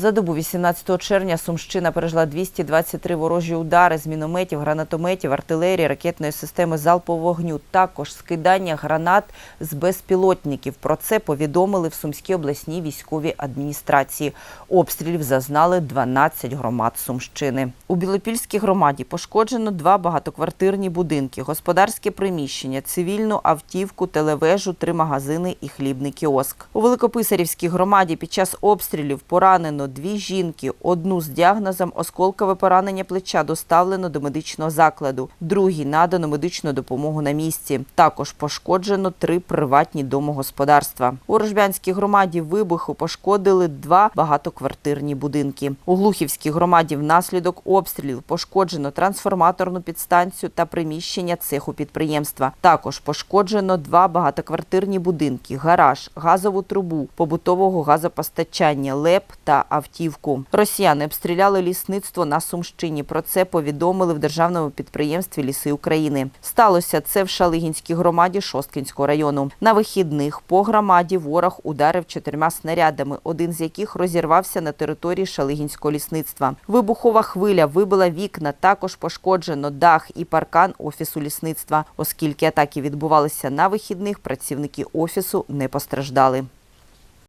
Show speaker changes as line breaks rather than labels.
За добу 18 червня Сумщина пережила 223 ворожі удари з мінометів, гранатометів, артилерії, ракетної системи залпового вогню. Також скидання гранат з безпілотників. Про це повідомили в Сумській обласній військовій адміністрації. Обстрілів зазнали 12 громад Сумщини. У Білопільській громаді пошкоджено два багатоквартирні будинки, господарське приміщення, цивільну автівку, телевежу, три магазини і хлібний кіоск. У Великописарівській громаді під час обстрілів поранено дві жінки. Одну з діагнозом осколкове поранення плеча доставлено до медичного закладу. Другій надано медичну допомогу на місці. Також пошкоджено три приватні домогосподарства. У Рожбянській громаді вибуху пошкодили два багатоквартирні будинки. У Глухівській громаді внаслідок обстрілів пошкоджено трансформаторну підстанцію та приміщення цеху підприємства. Також пошкоджено два багатоквартирні будинки, гараж, газову трубу, побутового газопостачання, леп та автівку. Росіяни обстріляли лісництво на Сумщині. Про це повідомили в державному підприємстві Ліси України. Сталося це в Шалигінській громаді Шосткинського району. На вихідних по громаді ворог ударив чотирма снарядами, один з яких розірвався на території Шалигінського лісництва. Вибухова хвиля вибила вікна. Також пошкоджено дах і паркан офісу лісництва. Оскільки атаки відбувалися на вихідних, працівники офісу не постраждали.